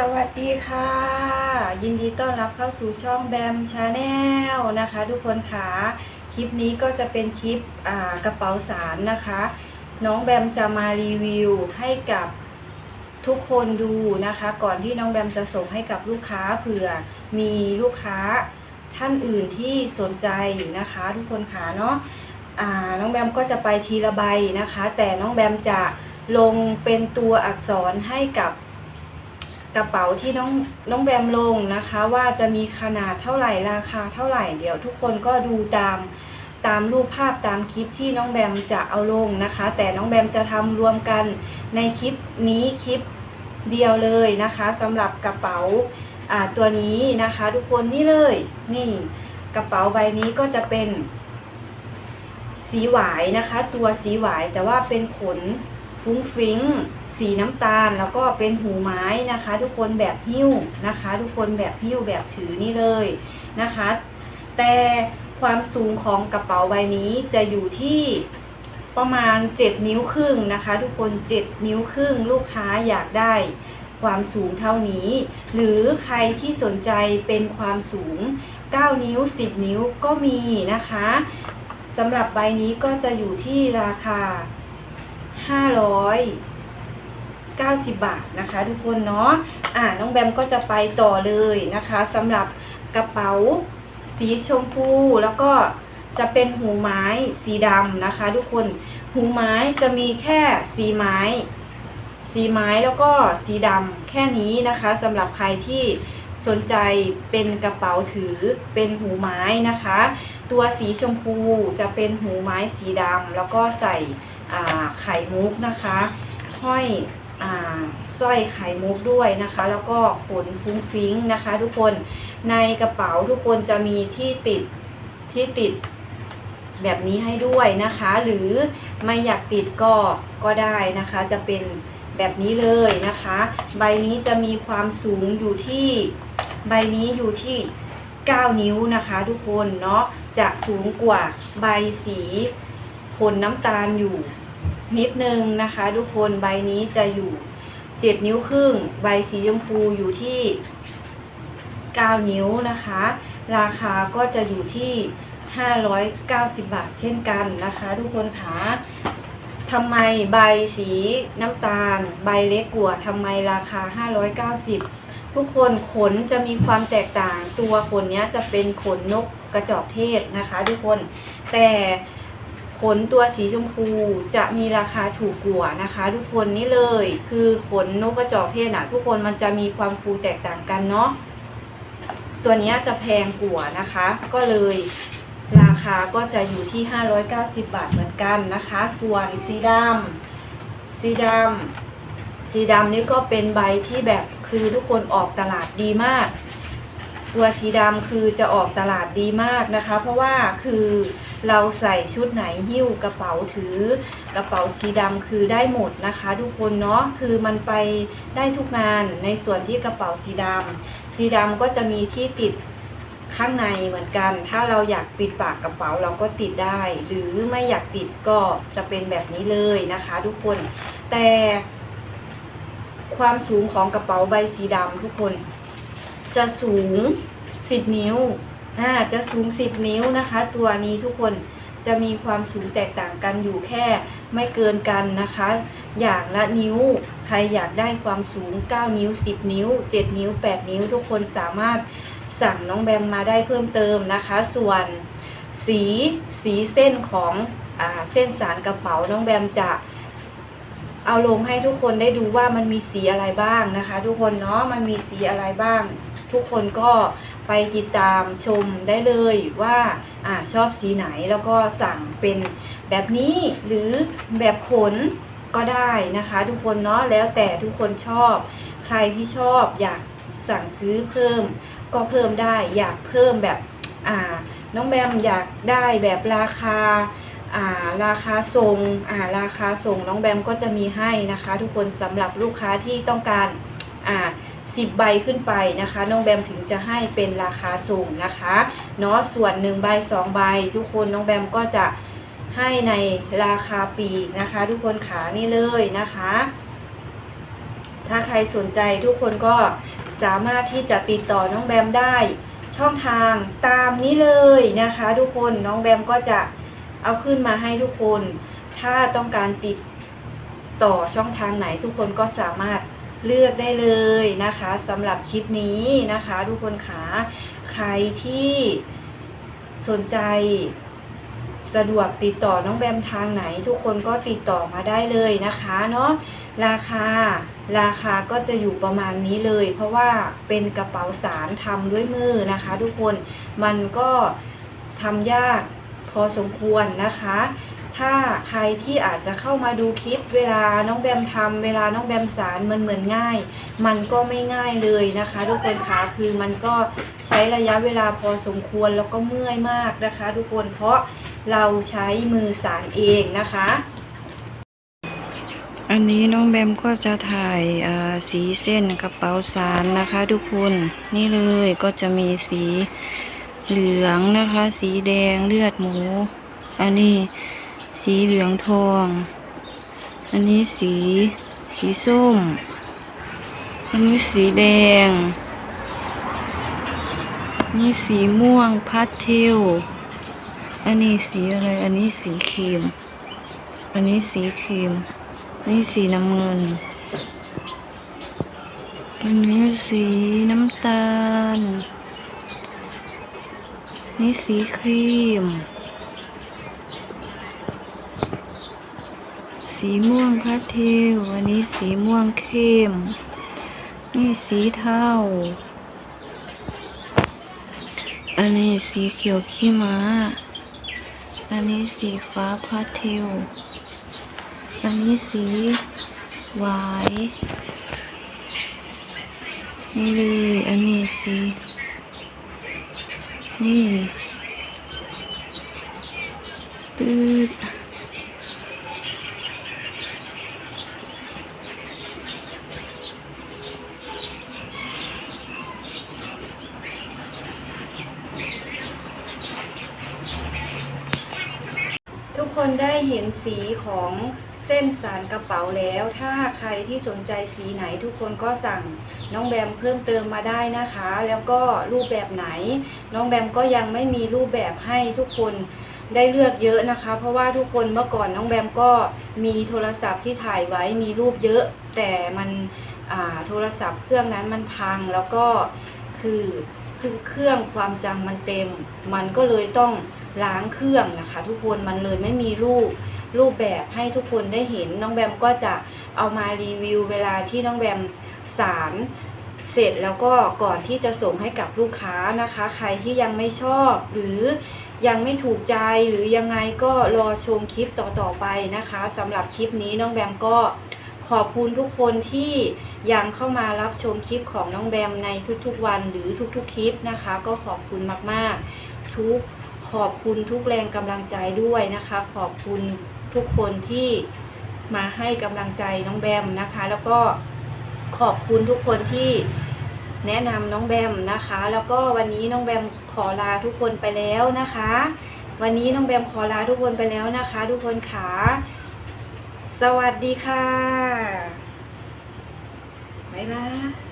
สวัสดีค่ะ ยินดีต้อนรับเข้าสู่ช่องแบมชาแนลนะคะทุกคนค่ะคลิปนี้ก็จะเป็นคลิปกระเป๋าสารนะคะ น้องแบมจะมารีวิวให้กับทุกคนดูนะคะ ก่อนที่น้องแบมจะส่งให้กับลูกค้าเผื่อมีลูกค้าท่านอื่นที่สนใจนะคะ ทุกคนค่ะเนาะน้องแบมก็จะไปทีละใบนะคะ แต่น้องแบมจะลงเป็นตัวอักษรให้กับ กระเป๋าที่น้องน้องแบมลงนะคะ ว่าจะมีขนาดเท่าไหร่ราคาเท่าไหร่เดี๋ยวทุกคนก็ดูตามตามรูปภาพตามคลิปที่น้องแบมจะเอาลงนะคะ แต่น้องแบมจะทำรวมกันในคลิปนี้คลิปเดียวเลยนะคะสำหรับกระเป๋าตัวนี้นะคะ ทุกคนนี่เลยนี่กระเป๋าใบนี้ก็จะเป็นสีหวายนะคะ ตัวสีหวายแต่ว่าเป็นขนฟุ้งฟิ้ง สีน้ำตาลแล้วก็เป็นหูไม้นะคะ ทุกคนแบบหิ้วนะคะ ทุกคนแบบหิ้วแบบถือนี่เลยนะคะ แต่ความสูงของกระเป๋าใบนี้จะอยู่ที่ประมาณ 7 นิ้วครึ่งนะคะ ทุกคน 7 นิ้วครึ่งลูกค้าอยากได้ความสูงเท่านี้ หรือใครที่สนใจเป็นความสูง 9 นิ้ว 10 นิ้วก็มีนะคะสำหรับใบนี้ก็จะอยู่ที่ราคา 500 90 บาทนะคะ ทุกคนเนาะอ่าน้องแบมก็จะไปต่อเลยนะคะสำหรับกระเป๋าสีชมพูแล้วก็จะเป็นหูไม้สีดำนะคะ ทุกคนหูไม้จะมีแค่สีไม้ สีไม้แล้วก็สีดำแค่นี้นะคะสำหรับใครที่สนใจเป็นกระเป๋าถือเป็นหูไม้นะคะ ตัวสีชมพูจะเป็นหูไม้สีดำแล้วก็ใส่ไข่มุกนะคะ ห้อย สร้อยไข่มุกด้วยนะคะ แล้วก็ขนฟุ้งฟิ้งนะคะ ทุกคนในกระเป๋าทุกคนจะมีที่ติดที่ติดแบบนี้ให้ด้วยนะคะ หรือไม่อยากติดก็ก็ได้นะคะ จะเป็นแบบนี้เลยนะคะ ใบนี้จะมีความสูงอยู่ที่ใบนี้อยู่ที่ 9 นิ้วนะคะ ทุกคนเนาะจะสูงกว่าใบสีขนน้ำตาลอยู่ นิดนึงนะคะ ทุกคนใบนี้จะอยู่7นิ้วครึ่ง ใบสีชมพูอยู่ที่9นิ้วนะคะ ราคาก็จะอยู่ที่ 590 บาทเช่นกันนะคะ ทุกคนคะทำไมใบสีน้ำตาล ใบเล็กกว่าทำไมราคา 590 ทุกคนขนจะมีความแตกต่างตัวขนนี้จะเป็นขนนกกระจอกเทศนะคะ ทุกคนแต่ ขนตัวสีชมพูจะมีราคาถูกกว่านะคะ ทุกคนนี่เลยคือขนนกกระจอกเทศนะทุกคนมันจะมีความฟูแตกต่างกันเนาะตัวนี้จะแพงกว่านะคะ ก็เลยราคาก็จะอยู่ที่ 590 บาทเหมือนกันนะคะ ส่วนสีดำสีดำสีดำนี่ก็เป็นใบที่แบบคือทุกคนออกตลาดดีมาก ตัวสีดำคือจะออกตลาดดีมากนะคะ เพราะว่าคือ เราใส่ชุดไหนหิ้วกระเป๋าถือกระเป๋าสีดำคือได้หมดนะคะ ทุกคนเนาะคือมันไปได้ทุกงานในส่วนที่กระเป๋าสีดำสีดำก็จะมีที่ติดข้างในเหมือนกัน ถ้าเราอยากปิดปากกระเป๋าเราก็ติดได้ หรือไม่อยากติดก็จะเป็นแบบนี้เลยนะคะ ทุกคนแต่ความสูงของกระเป๋าใบสีดำทุกคน จะสูง 10 นิ้ว อ่าจะสูง 10 นิ้วนะคะ ตัวนี้ทุกคนจะมีความสูงแตกต่างกันอยู่แค่ไม่เกินกันนะคะ อย่างละนิ้ว ใครอยากได้ความสูง 9 นิ้ว 10 นิ้ว 7 นิ้ว 8 นิ้ว ทุกคนสามารถสั่งน้องแบมมาได้เพิ่มเติมนะคะ ส่วนสีสีเส้นของอเส้นสารกระเป๋าน้องแบมจะเอาลงให้ทุกคนได้ดูว่ามันมีสีอะไรบ้างนะคะ ทุกคนเนาะมันมีสีอะไรบ้าง ทุกคนก็ ไปติดตามชมได้เลยว่าอชอบสีไหนแล้วก็สั่งเป็นแบบนี้หรือแบบขนก็ได้นะคะ ทุกคนเนาะแล้วแต่ทุกคนชอบ ใครที่ชอบอยากสั่งซื้อเพิ่ม ก็เพิ่มได้อยากเพิ่มแบบอ่าน้องแบมอยากได้แบบราคาอ่าราคาส่งอ่าราคาส่งน้องแบมก็จะมีให้นะคะ ทุกคนสำหรับลูกค้าที่ต้องการอ่า สิบใบขึ้นไปนะคะ น้องแบมถึงจะให้เป็นราคาส่งนะคะเนาะส่วนหนึ่งใบสองใบ ทุกคนน้องแบมก็จะให้ในราคาปีกนะคะ ทุกคนขานี่เลยนะคะ ถ้าใครสนใจทุกคนก็สามารถที่จะติดต่อน้องแบมได้ช่องทางตามนี้เลยนะคะ ทุกคนน้องแบมก็จะเอาขึ้นมาให้ทุกคน ถ้าต้องการติดต่อช่องทางไหนทุกคนก็สามารถ เลือกได้เลยนะคะสำหรับคลิปนี้นะคะทุกคนขาใครที่สนใจสะดวกติดต่อน้องแบมทางไหน ทุกคนก็ติดต่อมาได้เลยนะคะเนาะราคาราคาก็จะอยู่ประมาณนี้เลย เพราะว่าเป็นกระเป๋าสารทำด้วยมือนะคะ ทุกคนมันก็ทำยากพอสมควรนะคะ ถ้าใครที่อาจจะเข้ามาดูคลิปเวลาน้องแบมทำเวลาน้องแบมสารมันเหมือนง่าย มันก็ไม่ง่ายเลยนะคะ ทุกคนคะคือมันก็ใช้ระยะเวลาพอสมควรแล้วก็เมื่อยมากนะคะ ทุกคนเพราะเราใช้มือสารเองนะคะ อันนี้น้องแบมก็จะถ่ายสีเส้นกระเป๋าสารนะคะ ทุกคนนี่เลยก็จะมีสีเหลืองนะคะ สีแดงเลือดหมู อันนี้ สีเหลืองทอง อันนี้สี สีส้ม อันนี้สีแดง อันนี้สีม่วงพาสเทล อันนี้สีอะไร อันนี้สีครีม อันนี้สีครีมนี่สีน้ำเงิน อันนี้สีน้ำตาล นี่สีครีม สีม่วงพาสเทลอันนี้สีม่วงเข้ม นี่สีเทา อันนี้สีเขียวขี้ม้า อันนี้สีฟ้าพาสเทล อันนี้สีวายนี่เลยอันนี้สี นี่ตืดทุก คนได้เห็นสีของเส้นสารกระเป๋าแล้ว ถ้าใครที่สนใจสีไหนทุกคนก็สั่งน้องแบมเพิ่มเติมมาได้นะคะ แล้วก็รูปแบบไหน น้องแบมก็ยังไม่มีรูปแบบให้ทุกคนได้เลือกเยอะนะคะ เพราะว่าทุกคนเมื่อก่อนน้องแบมก็มีโทรศัพท์ที่ถ่ายไว้มีรูปเยอะ แต่มันโทรศัพท์เครื่องนั้นมันพังแล้วก็คือคือเครื่องความจำมันเต็ม มันก็เลยต้อง ล้างเครื่องนะคะ ทุกคนมันเลยไม่มีรูปรูปแบบให้ทุกคนได้เห็นน้องแบมก็จะเอามารีวิวเวลาที่น้องแบมสารเสร็จแล้วก็ก่อนที่จะส่งให้กับลูกค้านะคะ ใครที่ยังไม่ชอบหรือยังไม่ถูกใจหรือยังไงก็รอชมคลิปต่อๆไปนะคะสำหรับคลิปนี้น้องแบมก็ขอบคุณทุกคนที่ยังเข้ามารับชมคลิปของน้องแบมในทุกๆวันหรือทุกๆคลิปนะคะ ก็ขอบคุณมากๆ ทุก ขอบคุณทุกแรงกำลังใจด้วยนะคะ ขอบคุณทุกคนที่มาให้กำลังใจน้องแบมนะคะ แล้วก็ขอบคุณทุกคนที่แนะนำน้องแบมนะคะ แล้วก็วันนี้น้องแบมขอลาทุกคนไปแล้วนะคะ วันนี้น้องแบมขอลาทุกคนไปแล้วนะคะ ทุกคนขาสวัสดีค่ะบ๊ายบาย